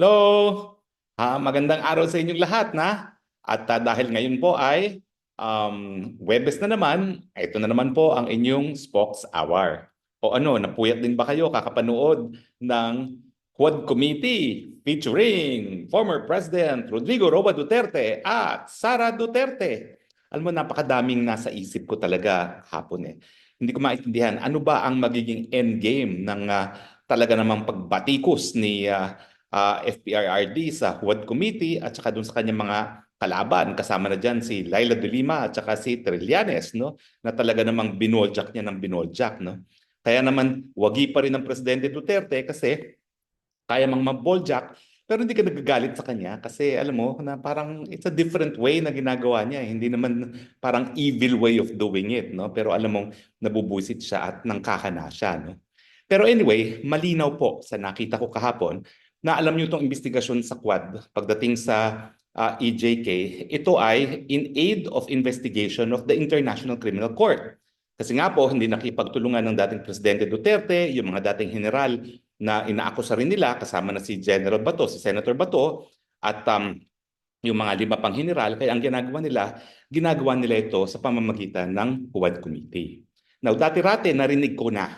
Hello! Ah, magandang araw sa inyong lahat na. At ah, dahil ngayon po ay um, Webes na naman, ito na naman po ang inyong Spokes Hour. O ano, napuyat din ba kayo kakapanood ng Quad Committee featuring former President Rodrigo Roa Duterte at Sara Duterte? Alam mo, napakadaming nasa isip ko talaga hapon eh. Hindi ko maintindihan ano ba ang magiging endgame ng ah, talaga namang pagbatikos ni ah, ah, FPRRD sa Quad Committee at saka dun sa kanyang mga kalaban. Kasama na dyan si Laila de Lima at saka si Trillanes, no? Na talaga namang binoljak niya ng binoljak, no? Kaya naman, wagi pa rin ng Presidente Duterte kasi kaya mang maboljak, pero hindi ka nagagalit sa kanya kasi alam mo na parang it's a different way na ginagawa niya. Hindi naman parang evil way of doing it, no? Pero alam mong nabubusit siya at nangkakana siya, no? Pero anyway, malinaw po sa nakita ko kahapon na alam niyo itong investigasyon sa Quad pagdating sa ah, EJK, ito ay in aid of investigation of the International Criminal Court. Kasi nga po, hindi nakipagtulungan ng dating Presidente Duterte, yung mga dating general na inaakusa rin nila, kasama na si General Bato, si Senator Bato, at um, yung mga lima pang general. Kaya ang ginagawa nila, ginagawa nila ito sa pamamagitan ng Quad Committee. Now, dati-rati narinig ko na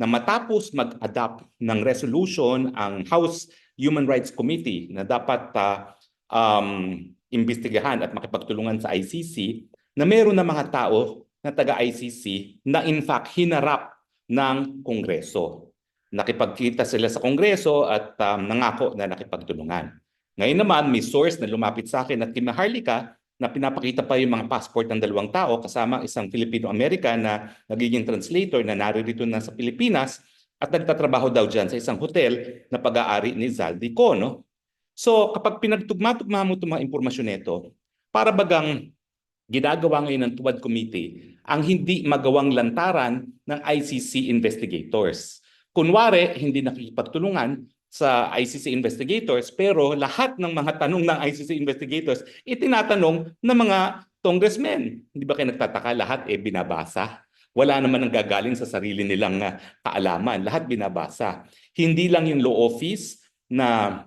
na matapos mag-adapt ng resolution ang House Human Rights Committee na dapat ah, um, imbestigahan at makipagtulungan sa ICC na meron na mga tao na taga-ICC na in fact hinarap ng Kongreso. Nakipagkita sila sa Kongreso at um, nangako na nakipagtulungan. Ngayon naman, may source na lumapit sa akin at kina Harlika na pinapakita pa yung mga passport ng dalawang tao kasama isang Filipino-American na nagiging translator na naririto na sa Pilipinas at nagtatrabaho daw dyan sa isang hotel na pag-aari ni Zaldico. No? So kapag pinagtugma-tugma mo itong mga impormasyon nito, para bagang ginagawa ngayon ng Tuwad Committee ang hindi magawang lantaran ng ICC investigators. Kunwari, hindi nakikipagtulungan sa ICC investigators pero lahat ng mga tanong ng ICC investigators itinatanong ng mga congressmen. Hindi ba kayo nagtataka lahat eh binabasa? Wala naman ang gagaling sa sarili nilang ah, kaalaman. Lahat binabasa. Hindi lang yung law office na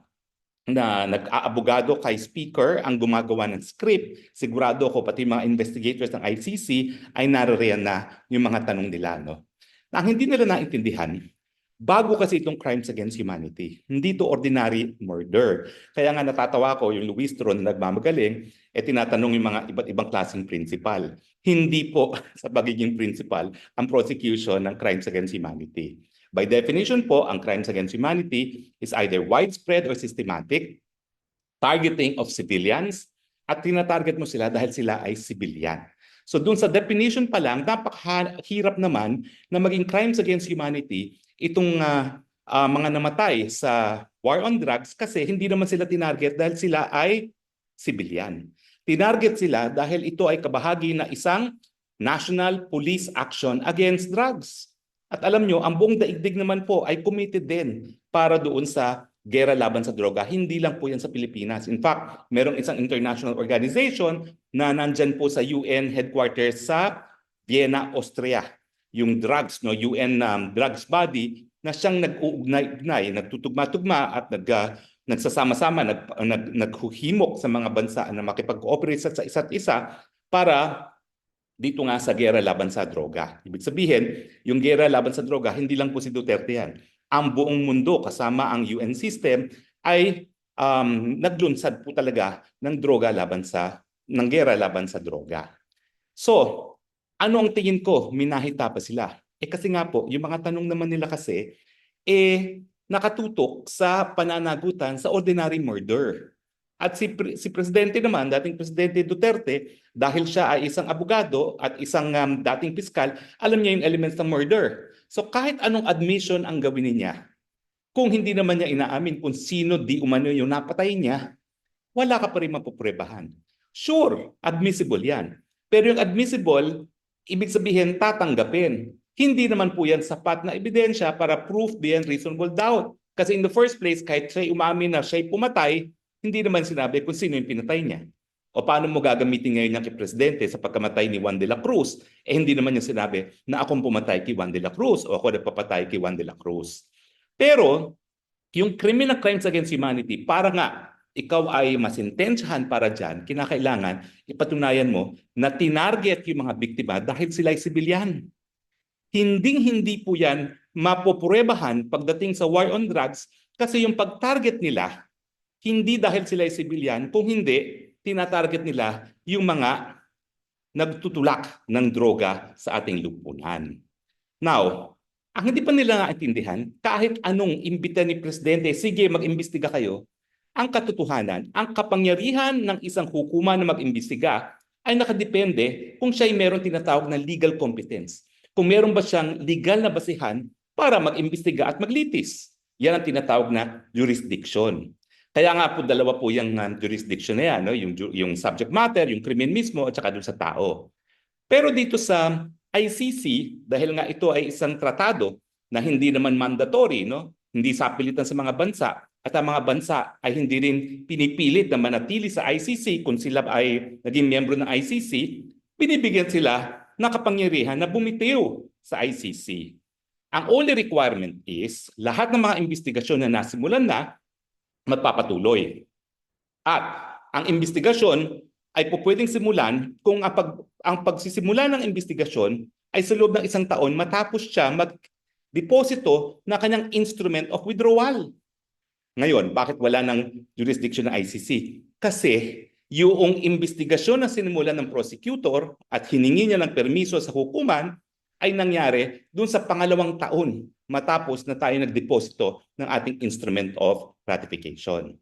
na nag-aabogado kay speaker ang gumagawa ng script. Sigurado ko pati mga investigators ng ICC ay naririyan na yung mga tanong nila. No? Ang hindi nila naintindihan, bago kasi itong crimes against humanity. Hindi to ordinary murder. Kaya nga natatawa ko yung Luis Tron na nagmamagaling, eh tinatanong yung mga iba't ibang klaseng principal. Hindi po sa pagiging principal ang prosecution ng crimes against humanity. By definition po, ang crimes against humanity is either widespread or systematic, targeting of civilians, at tinatarget mo sila dahil sila ay civilian. So dun sa definition pa lang, napakahirap naman na maging crimes against humanity itong ah, ah, mga namatay sa war on drugs kasi hindi naman sila tinarget dahil sila ay civilian. Tinarget sila dahil ito ay kabahagi na isang National Police Action Against Drugs. At alam nyo, ang buong daigdig naman po ay committed din para doon sa gera laban sa droga. Hindi lang po yan sa Pilipinas. In fact, merong isang international organization na nandyan po sa UN headquarters sa Vienna, Austria. Yung drugs, no, UN um, drugs body na siyang nag-uugnay-ugnay, nagtutugma-tugma at nag, ah, nagsasama-sama, nag, nag, naghuhimok sa mga bansa na makipag-cooperate sa sa isa't isa para dito nga sa gera laban sa droga. Ibig sabihin, yung gera laban sa droga, hindi lang po si Duterte yan. Ang buong mundo kasama ang UN system ay um, naglunsad po talaga ng droga laban sa ng gera laban sa droga. So, ano ang tingin ko? Minahita pa sila. Eh kasi nga po, yung mga tanong naman nila kasi, eh nakatutok sa pananagutan sa ordinary murder. At si, si Presidente naman, dating Presidente Duterte, dahil siya ay isang abogado at isang um, dating piskal, alam niya yung elements ng murder. So kahit anong admission ang gawin niya, kung hindi naman niya inaamin kung sino di umano yung napatay niya, wala ka pa rin mapuprebahan. Sure, admissible yan. Pero yung admissible, ibig sabihin tatanggapin. Hindi naman po yan sapat na ebidensya para proof beyond reasonable doubt. Kasi in the first place, kahit siya umamin na siya'y pumatay, hindi naman sinabi kung sino yung pinatay niya. O paano mo gagamitin ngayon kay Presidente sa pagkamatay ni Juan de la Cruz? Eh hindi naman niya sinabi na akong pumatay kay Juan de la Cruz o ako nagpapatay kay Juan de la Cruz. Pero yung criminal crimes against humanity, para nga ikaw ay masintensyahan para dyan, kinakailangan ipatunayan mo na tinarget yung mga biktima dahil sila ay sibilyan. Hinding-hindi po yan mapopruebahan pagdating sa war on drugs kasi yung pag-target nila, hindi dahil sila ay sibilyan, kung hindi, tinatarget nila yung mga nagtutulak ng droga sa ating lupunan. Now, ang hindi pa nila naintindihan, kahit anong imbita ni Presidente, sige, mag-imbestiga kayo, ang katotohanan, ang kapangyarihan ng isang hukuman na mag-imbestiga ay nakadepende kung siya ay meron tinatawag na legal competence. Kung meron ba siyang legal na basihan para mag-imbestiga at maglitis. Yan ang tinatawag na jurisdiction. Kaya nga po dalawa po yung um, jurisdiction na yan, no? yung, yung subject matter, yung krimen mismo at saka doon sa tao. Pero dito sa ICC, dahil nga ito ay isang tratado na hindi naman mandatory, no? hindi sapilitan sa mga bansa, at ang mga bansa ay hindi rin pinipilit na manatili sa ICC kung sila ay naging miyembro ng ICC, binibigyan sila ng kapangyarihan na bumitiw sa ICC. Ang only requirement is lahat ng mga investigasyon na nasimulan na magpapatuloy. At ang investigasyon ay po pwedeng simulan kung ang, pag, ang pagsisimula ng investigasyon ay sa loob ng isang taon matapos siya mag-deposito na kanyang instrument of withdrawal. Ngayon, bakit wala ng jurisdiction ng ICC? Kasi yung investigasyon na sinimulan ng prosecutor at hiningi niya ng permiso sa hukuman ay nangyari dun sa pangalawang taon matapos na tayo nagdeposito ng ating instrument of ratification.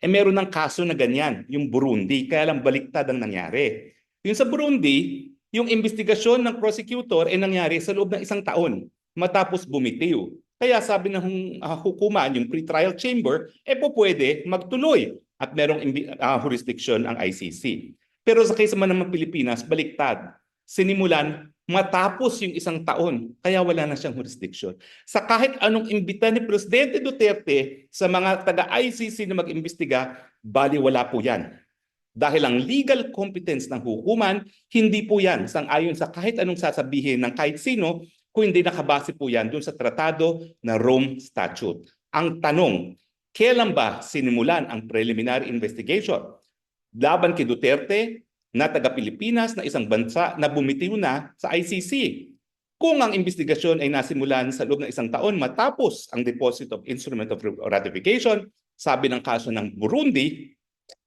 Eh meron ng kaso na ganyan, yung Burundi, kaya lang baliktad ang nangyari. Yung sa Burundi, yung investigasyon ng prosecutor ay nangyari sa loob ng isang taon matapos bumitiw. Kaya sabi ng uh, hukuman, yung pre-trial chamber, eh po pwede magtuloy at merong uh, jurisdiction ang ICC. Pero sa case naman ng Pilipinas, baliktad. Sinimulan matapos yung isang taon, kaya wala na siyang jurisdiction. Sa kahit anong imbita ni Presidente Duterte sa mga taga-ICC na mag-imbestiga, bali wala po yan. Dahil ang legal competence ng hukuman, hindi po yan sang-ayon sa kahit anong sasabihin ng kahit sino, kung hindi nakabase po yan dun sa tratado na Rome Statute. Ang tanong, kailan ba sinimulan ang preliminary investigation? Laban kay Duterte, na taga-Pilipinas na isang bansa na bumitiw na sa ICC. Kung ang investigasyon ay nasimulan sa loob ng isang taon matapos ang deposit of instrument of ratification, sabi ng kaso ng Burundi,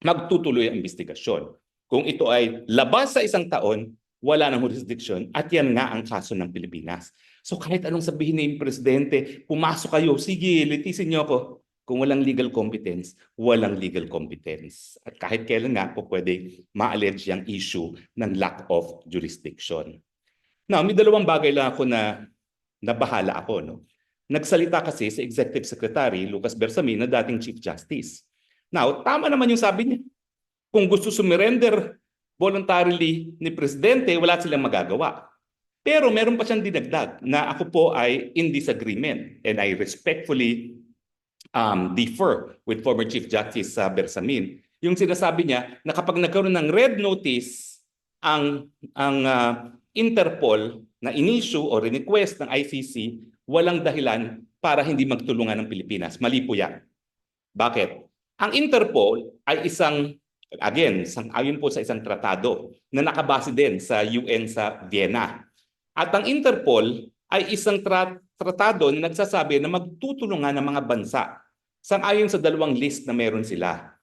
magtutuloy ang investigasyon. Kung ito ay labas sa isang taon, wala ng jurisdiction at yan nga ang kaso ng Pilipinas. So kahit anong sabihin ni Presidente, pumasok kayo, sige, litisin niyo ako. Kung walang legal competence, walang legal competence. At kahit kailan nga po pwede ma-allege yung issue ng lack of jurisdiction. Now, may dalawang bagay lang ako na nabahala ako. No? Nagsalita kasi sa Executive Secretary Lucas Bersamin na dating Chief Justice. Now, tama naman yung sabi niya. Kung gusto sumurrender voluntarily ni Presidente, wala silang magagawa. Pero meron pa siyang dinagdag na ako po ay in disagreement and I respectfully um, differ with former Chief Justice uh, Bersamin. Yung sinasabi niya na kapag nagkaroon ng red notice ang ang uh, Interpol na inisyu o request ng ICC, walang dahilan para hindi magtulungan ng Pilipinas. Mali po yan. Bakit? Ang Interpol ay isang, again, sang, ayon po sa isang tratado na nakabase din sa UN sa Vienna. At ang Interpol ay isang tra- tratado na nagsasabi na magtutulungan ng mga bansa sang-ayon sa dalawang list na meron sila.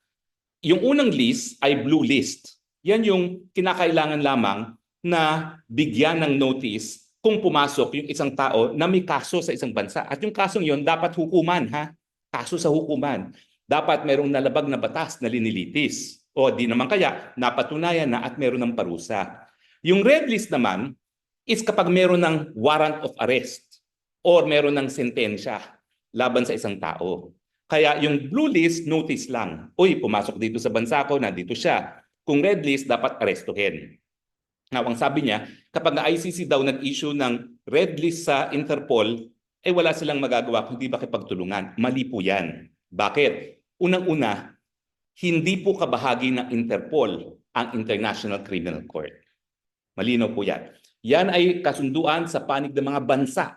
Yung unang list ay blue list. Yan yung kinakailangan lamang na bigyan ng notice kung pumasok yung isang tao na may kaso sa isang bansa. At yung kasong yon dapat hukuman, ha? Kaso sa hukuman. Dapat merong nalabag na batas na linilitis. O di naman kaya, napatunayan na at meron ng parusa. Yung red list naman is kapag meron ng warrant of arrest or meron ng sentensya laban sa isang tao. Kaya yung blue list, notice lang. Uy, pumasok dito sa bansa ko, nandito siya. Kung red list, dapat arestuhin. Now, ang sabi niya, kapag na ICC daw nag-issue ng red list sa Interpol, eh wala silang magagawa kundi makipagtulungan. Mali po yan. Bakit? Unang-una, hindi po kabahagi ng Interpol ang International Criminal Court. Malinaw po yan. Yan ay kasunduan sa panig ng mga bansa.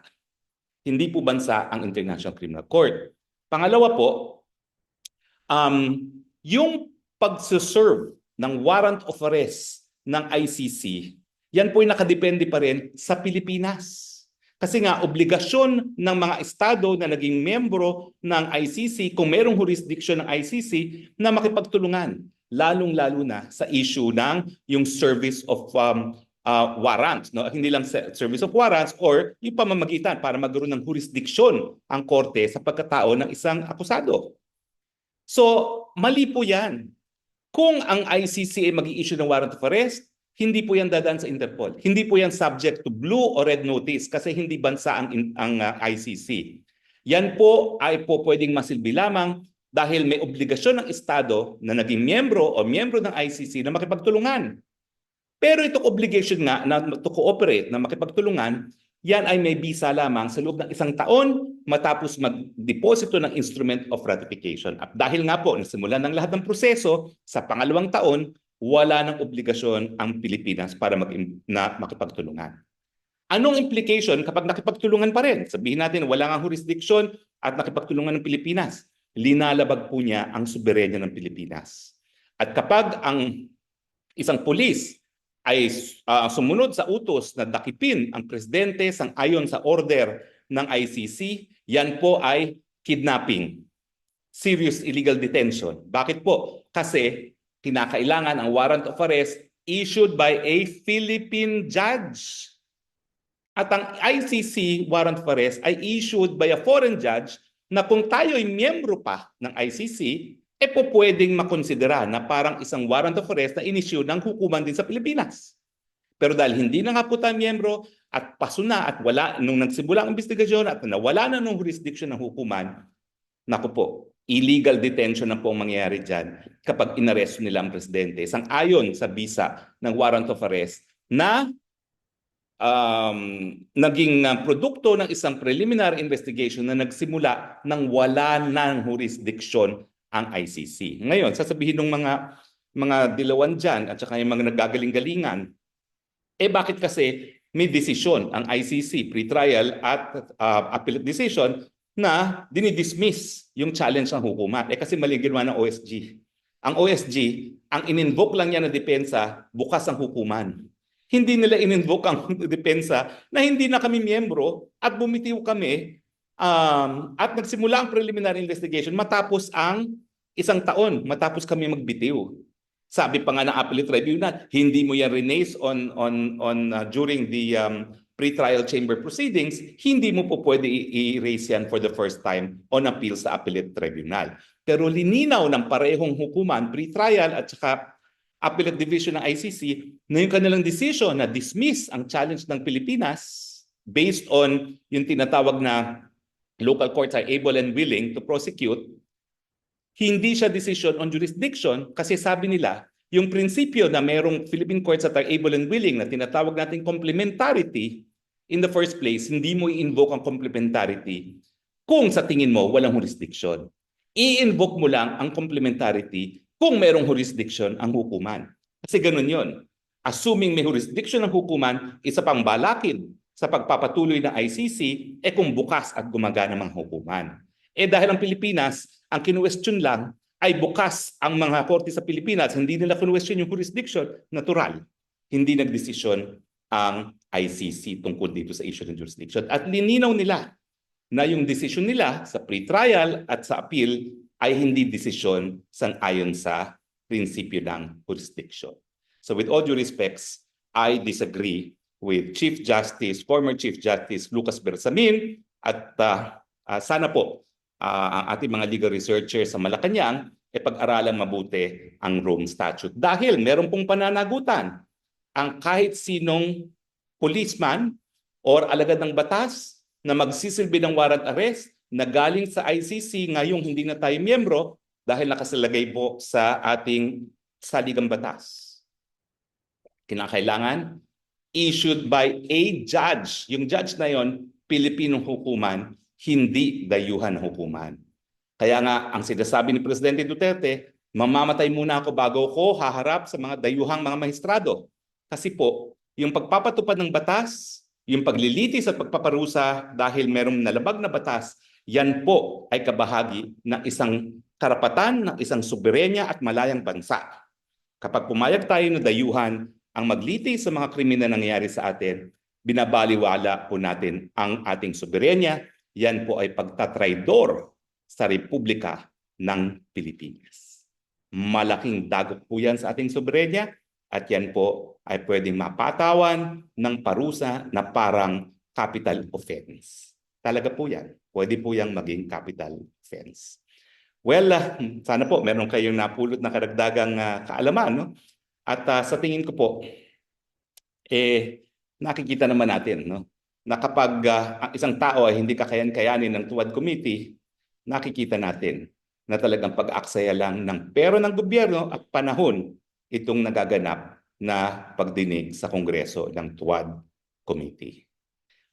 Hindi po bansa ang International Criminal Court. Pangalawa po, um, yung pagsuserve ng warrant of arrest ng ICC, yan po ay nakadepende pa rin sa Pilipinas. Kasi nga, obligasyon ng mga estado na naging membro ng ICC, kung merong jurisdiction ng ICC, na makipagtulungan, lalong-lalo na sa issue ng yung service of um, uh, warrants. No? Hindi lang service of warrants or yung pamamagitan para magkaroon ng jurisdiction ang korte sa pagkatao ng isang akusado. So, mali po yan. Kung ang ICC ay mag-i-issue ng warrant of arrest, hindi po yan dadaan sa Interpol. Hindi po yan subject to blue or red notice kasi hindi bansa ang, ang uh, ICC. Yan po ay po pwedeng masilbi lamang dahil may obligasyon ng Estado na naging miyembro o miyembro ng ICC na makipagtulungan. Pero itong obligation nga na to cooperate, na makipagtulungan, yan ay may bisa lamang sa loob ng isang taon matapos magdeposito ng instrument of ratification. At dahil nga po, nasimulan ng lahat ng proseso, sa pangalawang taon, wala ng obligasyon ang Pilipinas para mag na makipagtulungan. Anong implication kapag nakipagtulungan pa rin? Sabihin natin wala nga jurisdiction at nakipagtulungan ng Pilipinas. Linalabag po niya ang soberenya ng Pilipinas. At kapag ang isang pulis ay uh, sumunod sa utos na dakipin ang presidente sang ayon sa order ng ICC, yan po ay kidnapping. Serious illegal detention. Bakit po? Kasi kinakailangan ang warrant of arrest issued by a Philippine judge. At ang ICC warrant of arrest ay issued by a foreign judge na kung tayo ay miyembro pa ng ICC, e po pwedeng makonsidera na parang isang warrant of arrest na inisyu ng hukuman din sa Pilipinas. Pero dahil hindi na nga po tayo miyembro at paso na at wala, nung nagsimula ang investigasyon at nawala na nung jurisdiction ng hukuman, naku po, illegal detention na po ang mangyayari dyan kapag inaresto nila ang presidente. Sang-ayon sa bisa ng warrant of arrest na um, naging uh, produkto ng isang preliminary investigation na nagsimula nang wala ng jurisdiction ang ICC. Ngayon, sasabihin ng mga mga dilawan dyan at saka yung mga nagagaling-galingan, eh bakit kasi may desisyon ang ICC, pre-trial at uh, appellate decision na dinidismiss yung challenge ng hukuman. Eh kasi mali ginawa ng OSG. Ang OSG, ang in-invoke lang niya na depensa, bukas ang hukuman. Hindi nila in-invoke ang depensa na hindi na kami miyembro at bumitiw kami um, at nagsimula ang preliminary investigation matapos ang isang taon, matapos kami magbitiw. Sabi pa nga ng appellate tribunal, hindi mo yan renace on on on uh, during the um, pre-trial chamber proceedings, hindi mo po pwede i-raise yan for the first time on appeal sa appellate tribunal. Pero lininaw ng parehong hukuman, pre-trial at saka appellate division ng ICC na yung kanilang decision na dismiss ang challenge ng Pilipinas based on yung tinatawag na local courts are able and willing to prosecute, hindi siya decision on jurisdiction kasi sabi nila, yung prinsipyo na merong Philippine courts that are able and willing na tinatawag natin complementarity, in the first place, hindi mo i-invoke ang complementarity kung sa tingin mo walang jurisdiction. I-invoke mo lang ang complementarity kung merong jurisdiction ang hukuman. Kasi ganun yon. Assuming may jurisdiction ang hukuman, isa pang balakin sa pagpapatuloy ng ICC, eh kung bukas at gumagana mga hukuman. Eh dahil ang Pilipinas, ang kinwestiyon lang ay bukas ang mga korte sa Pilipinas, hindi nila kinwestiyon yung jurisdiction, natural. Hindi nagdesisyon ang ICC tungkol dito sa issue ng jurisdiction. At lininaw nila na yung decision nila sa pre-trial at sa appeal ay hindi desisyon sang ayon sa prinsipyo ng jurisdiction. So with all due respects, I disagree with Chief Justice, former Chief Justice Lucas Bersamin at uh, uh, sana po uh, ang ating mga legal researchers sa Malacanang e pag-aralan mabuti ang Rome Statute. Dahil meron pong pananagutan ang kahit sinong policeman or alagad ng batas na magsisilbi ng warrant arrest na galing sa ICC ngayong hindi na tayo miyembro dahil nakasalagay po sa ating saligang batas. Kinakailangan issued by a judge. Yung judge na yon, Pilipinong hukuman, hindi dayuhan hukuman. Kaya nga, ang sinasabi ni Presidente Duterte, mamamatay muna ako bago ko haharap sa mga dayuhang mga maestrado. Kasi po, yung pagpapatupad ng batas, yung paglilitis at pagpaparusa dahil merong nalabag na batas, Yan po ay kabahagi ng isang karapatan ng isang soberenya at malayang bansa. Kapag pumayag tayo na dayuhan ang magliti sa mga krimen na nangyayari sa atin, binabaliwala po natin ang ating soberenya. Yan po ay pagtatraidor sa Republika ng Pilipinas. Malaking dagok po yan sa ating soberenya at yan po ay pwedeng mapatawan ng parusa na parang capital offense. Talaga po yan. Pwede po yang maging capital offense. Well, ah, sana po meron kayong napulot na karagdagang ah, kaalaman. No? At ah, sa tingin ko po, eh, nakikita naman natin no? Na kapag ah, ang isang tao ay hindi kakayan-kayanin ng tuwad committee, nakikita natin na talagang pag-aksaya lang ng pero ng gobyerno at panahon itong nagaganap na pagdinig sa Kongreso ng Tuwad Committee.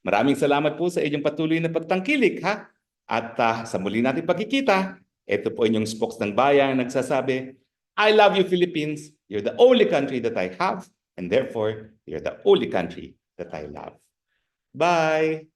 Maraming salamat po sa inyong patuloy na pagtangkilik ha. At ah, sa muli natin pagkikita, ito po inyong spokes ng bayan nagsasabi, I love you Philippines. You're the only country that I have and therefore you're the only country that I love. Bye!